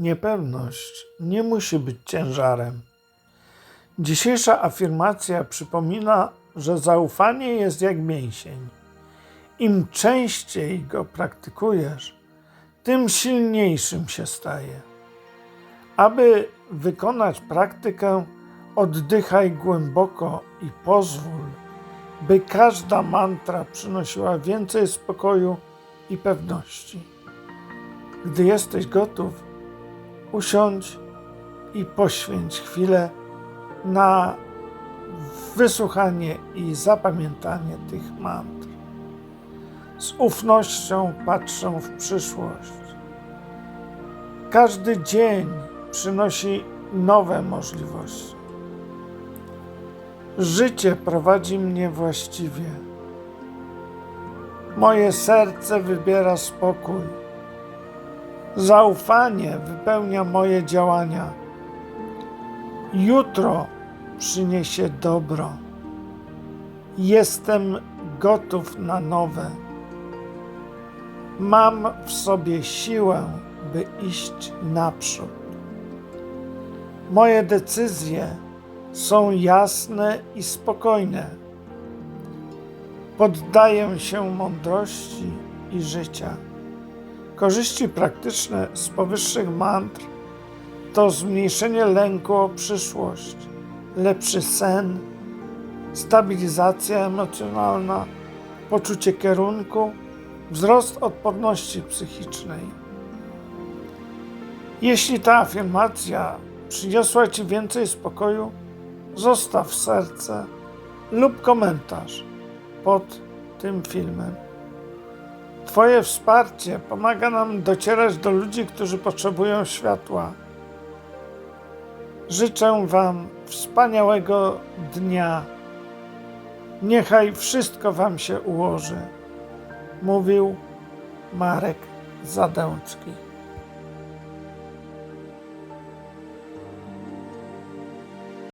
Niepewność nie musi być ciężarem. Dzisiejsza afirmacja przypomina, że zaufanie jest jak mięsień. Im częściej go praktykujesz, tym silniejszym się staje. Aby wykonać praktykę, oddychaj głęboko i pozwól, by każda mantra przynosiła więcej spokoju i pewności. Gdy jesteś gotów, usiądź i poświęć chwilę na wysłuchanie i zapamiętanie tych mantr. Z ufnością patrzę w przyszłość. Każdy dzień przynosi nowe możliwości. Życie prowadzi mnie właściwie. Moje serce wybiera spokój. Zaufanie wypełnia moje działania. Jutro przyniesie dobro. Jestem gotów na nowe. Mam w sobie siłę, by iść naprzód. Moje decyzje są jasne i spokojne. Poddaję się mądrości i życia. Korzyści praktyczne z powyższych mantr to zmniejszenie lęku o przyszłość, lepszy sen, stabilizacja emocjonalna, poczucie kierunku, wzrost odporności psychicznej. Jeśli ta afirmacja przyniosła Ci więcej spokoju, zostaw serce lub komentarz pod tym filmem. Twoje wsparcie pomaga nam docierać do ludzi, którzy potrzebują światła. Życzę Wam wspaniałego dnia. Niechaj wszystko Wam się ułoży. Mówił Marek Zadęcki.